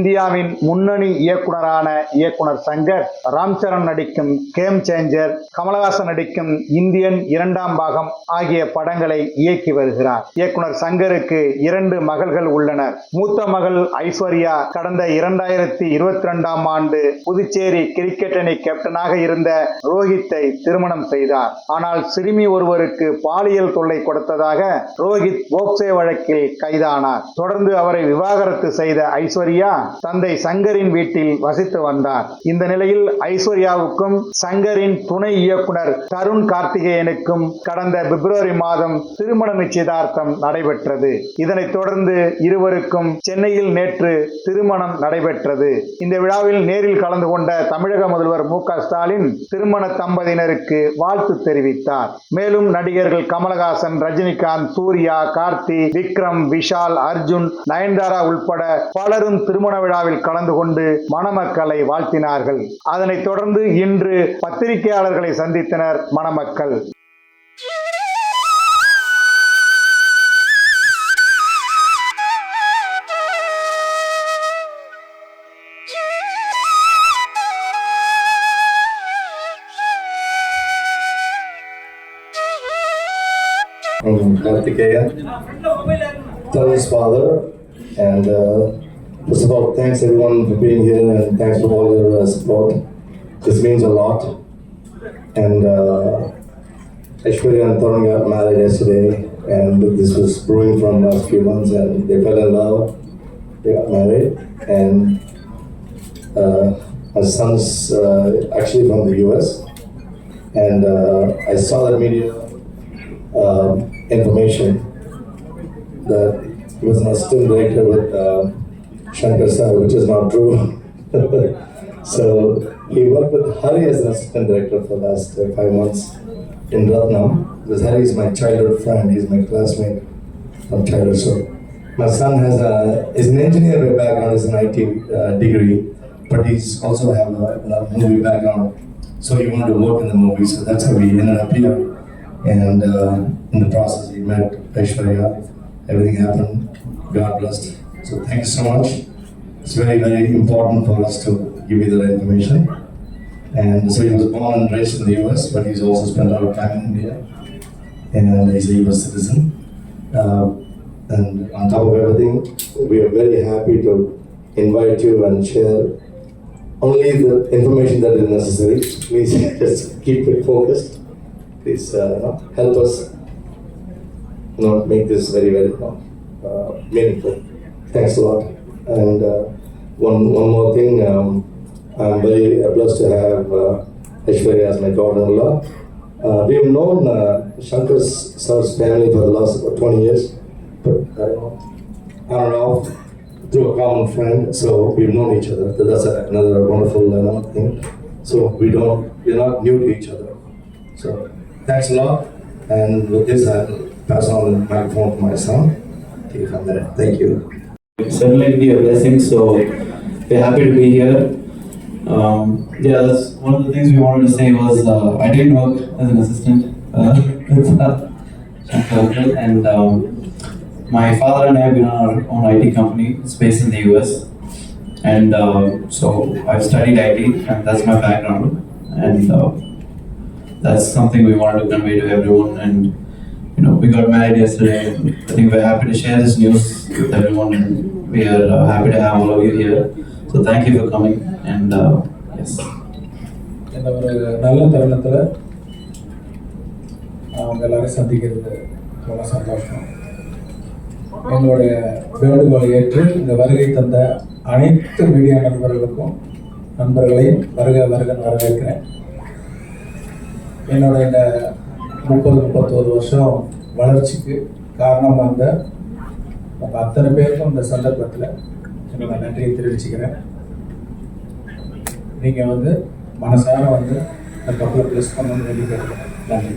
இந்தியாவின் முன்னணி இயக்குனரான இயக்குனர் சங்கர் ராம் சரண் நடிக்கும் கேம் சேஞ்சர் கமலஹாசன் நடிக்கும் இந்தியன் இரண்டாம் பாகம் ஆகிய படங்களை இயக்கி வருகிறார். இயக்குனர் சங்கருக்கு இரண்டு மகள்கள் உள்ளனர். மூத்த மகள் ஐஸ்வர்யா கடந்த இரண்டாயிரத்தி இருபத்தி ரெண்டாம் ஆண்டு புதுச்சேரி கிரிக்கெட் அணி கேப்டனாக இருந்த ரோஹித்தை திருமணம் செய்தார். ஆனால் சிறுமி ஒருவருக்கு பாலியல் தொல்லை கொடுத்ததாக ரோஹித் போக்சே வழக்கில் கைதானார். தொடர்ந்து அவரை விவாகரத்து செய்த ஐஸ்வர்யா தந்தை சங்கரின் வீட்டில் வசித்து வந்தார். இந்த நிலையில் ஐஸ்வர்யாவுக்கும் சங்கரின் துணை இயக்குனர் தருண் கார்த்திகேயனுக்கும் கடந்த பிப்ரவரி மாதம் திருமண நிச்சயதார்த்தம் நடைபெற்றது. இதனைத் தொடர்ந்து இருவருக்கும் சென்னையில் நேற்று திருமணம் நடைபெற்றது. இந்த விழாவில் நேரில் கலந்து கொண்ட தமிழக முதல்வர் மு ஸ்டாலின் திருமண தம்பதியினருக்கு வாழ்த்து தெரிவித்தார். மேலும் நடிகர்கள் கமலஹாசன் ரஜினிகாந்த் சூர்யா கார்த்தி விக்ரம் விஷால் அர்ஜுன் நயன்தாரா உட்பட பலரும் திருமண விழாவில் கலந்து கொண்டு மணமக்களை வாழ்த்தினார்கள். அதனைத் தொடர்ந்து இன்று பத்திரிகையாளர்களை சந்தித்தனர் மணமக்கள். From Kartikeya, his father, and uh, first of all, thanks everyone for being here and thanks for all your uh, support. This means a lot. And uh, Aishwarya and Tarun got married yesterday, and this was brewing from last few months, and they fell in love. They got married, and uh, my son's uh, actually from the US, and uh, I saw that media um, information that he was an assistant director with uh, Shankar Sir, which is not true. so he worked with Hari as an assistant director for the last uh, five months in Ratnam. Because Hari is my childhood friend, he's my classmate from childhood. So my son has a is an engineer by background, is an IT uh, degree, but he's also have a, a movie background. So he wanted to work in the movie, so that's how we ended up here and uh, in the process he met Aishwarya. Everything happened. God blessed. So thank you so much. It's very very important for us to give you that information. And so he was born and raised in the U.S., but he's also spent a lot of time in India, and he's a U.S. citizen. Uh, and on top of everything, we are very happy to invite you and share only the information that is necessary. Please just keep it focused please uh, help us know, make this very, very uh, meaningful. Thanks a lot. And uh, one, one more thing, um, I'm very blessed to have uh, Aishwarya as my daughter-in-law. Uh, we have known uh, Shankar sir's family for the last about 20 years, but don't know, I don't know, through a common friend, so we've known each other. That's another wonderful know, thing. So we don't, we're not new to each other. So thanks a lot. And with this, I'll pass on the microphone to my son. Thank you. certainly be a blessing. So we're happy to be here. Um, yeah, that's one of the things we wanted to say was uh, I didn't work as an assistant uh, uh, and um, my father and I have been on our own IT company. It's based in the US, and uh, so I've studied IT, and that's my background, and uh, that's something we wanted to convey to everyone. And you know, we got married yesterday. I think we're happy to share this news with everyone, and we are uh, happy to have all of you here. So thank you for for and yes இந்த ஒரு நல்ல தருணத்தில் அவங்க எல்லாரும் சந்திக்கிறது ரொம்ப சந்தோஷம் எங்களுடைய வேண்டுகோளை ஏற்று இந்த வருகை தந்த அனைத்து மீடியா நண்பர்களுக்கும் நண்பர்களையும் வருக வருக வரவேற்கிறேன் என்னோட இந்த முப்பது முப்பத்தோரு வருஷம் வளர்ச்சிக்கு காரணமாக இருந்த உங்கள் அத்தனை பேருக்கும் இந்த சந்தர்ப்பத்தில் என்னோட நன்றியை தெரிவிச்சுக்கிறேன். நீங்கள் வந்து மனசார வந்து அந்த கப்பலை ப்ளஸ் பண்ணணும்னு கேட்குறேன் நன்றி.